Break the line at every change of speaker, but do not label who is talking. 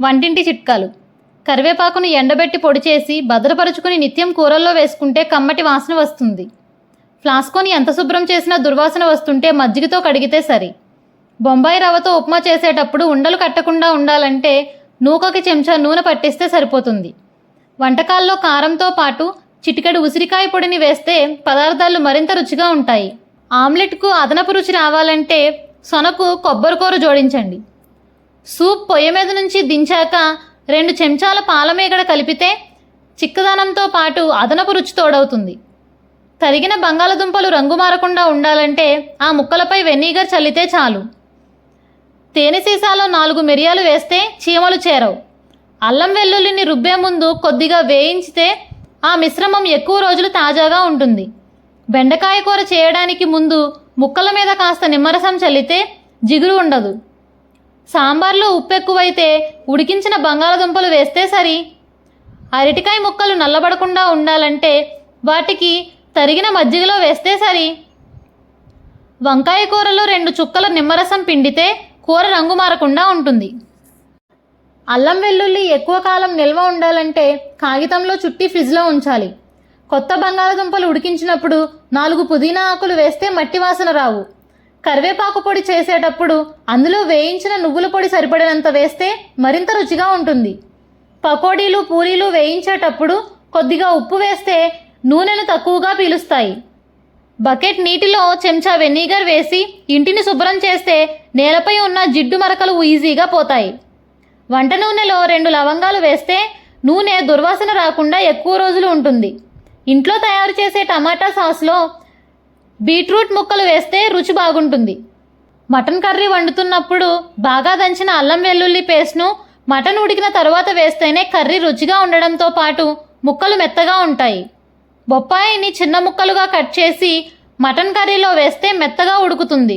వంటింటి చిట్కాలు. కరివేపాకును ఎండబెట్టి పొడి చేసి భద్రపరుచుకుని నిత్యం కూరల్లో వేసుకుంటే కమ్మటి వాసన వస్తుంది. ఫ్లాస్కోని ఎంత శుభ్రం చేసినా దుర్వాసన వస్తుంటే మజ్జిగతో కడిగితే సరి. బొంబాయి రవ్వతో ఉప్మా చేసేటప్పుడు ఉండలు కట్టకుండా ఉండాలంటే నూకకి చెంచా నూనె పట్టిస్తే సరిపోతుంది. వంటకాల్లో కారంతో పాటు చిటికెడు ఉసిరికాయ పొడిని వేస్తే పదార్థాలు మరింత రుచిగా ఉంటాయి. ఆమ్లెట్కు అదనపు రుచి రావాలంటే సొనకు కొబ్బరికూర జోడించండి. సూప్ పొయ్యి మీద నుంచి దించాక రెండు చెంచాల పాలమేగడ కలిపితే చిక్కదనంతో పాటు అదనపు రుచి తోడవుతుంది. తరిగిన బంగాళదుంపలు రంగు మారకుండా ఉండాలంటే ఆ ముక్కలపై వెన్నీగర్ చల్లితే చాలు. తేనె సీసాలో నాలుగు మిరియాలు వేస్తే చీమలు చేరవు. అల్లం వెల్లుల్లిని రుబ్బే ముందు కొద్దిగా వేయించితే ఆ మిశ్రమం ఎక్కువ రోజులు తాజాగా ఉంటుంది. బెండకాయ కూర చేయడానికి ముందు ముక్కల మీద కాస్త నిమ్మరసం చల్లితే జిగురు ఉండదు. సాంబార్లో ఉప్పు ఎక్కువైతే ఉడికించిన బంగాళదుంపలు వేస్తే సరి. అరటికాయ ముక్కలు నల్లబడకుండా ఉండాలంటే వాటికి తరిగిన మజ్జిగలో వేస్తే సరి. వంకాయ కూరలో రెండు చుక్కల నిమ్మరసం పిండితే కూర రంగు మారకుండా ఉంటుంది. అల్లం వెల్లుల్లి ఎక్కువ కాలం నిల్వ ఉండాలంటే కాగితంలో చుట్టి ఫ్రిడ్జ్లో ఉంచాలి. కొత్త బంగాళదుంపలు ఉడికించినప్పుడు నాలుగు పుదీనా ఆకులు వేస్తే మట్టి వాసన రావు. కరివేపాకు పొడి చేసేటప్పుడు అందులో వేయించిన నువ్వుల పొడి సరిపడినంత వేస్తే మరింత రుచిగా ఉంటుంది. పకోడీలు పూరీలు వేయించేటప్పుడు కొద్దిగా ఉప్పు వేస్తే నూనెను తక్కువగా పీలుస్తాయి. బకెట్ నీటిలో చెంచా వెనిగర్ వేసి ఇంటిని శుభ్రం చేస్తే నేలపై ఉన్న జిడ్డు మరకలు ఈజీగా పోతాయి. వంట నూనెలో రెండు లవంగాలు వేస్తే నూనె దుర్వాసన రాకుండా ఎక్కువ రోజులు ఉంటుంది. ఇంట్లో తయారు చేసే టమాటా సాస్లో బీట్రూట్ ముక్కలు వేస్తే రుచి బాగుంటుంది. మటన్ కర్రీ వండుతున్నప్పుడు బాగా దంచిన అల్లం వెల్లుల్లి పేస్ట్ను మటన్ ఉడికిన తర్వాత వేస్తేనే కర్రీ రుచిగా ఉండడంతో పాటు ముక్కలు మెత్తగా ఉంటాయి. బొప్పాయిని చిన్న ముక్కలుగా కట్ చేసి మటన్ కర్రీలో వేస్తే మెత్తగా ఉడుకుతుంది.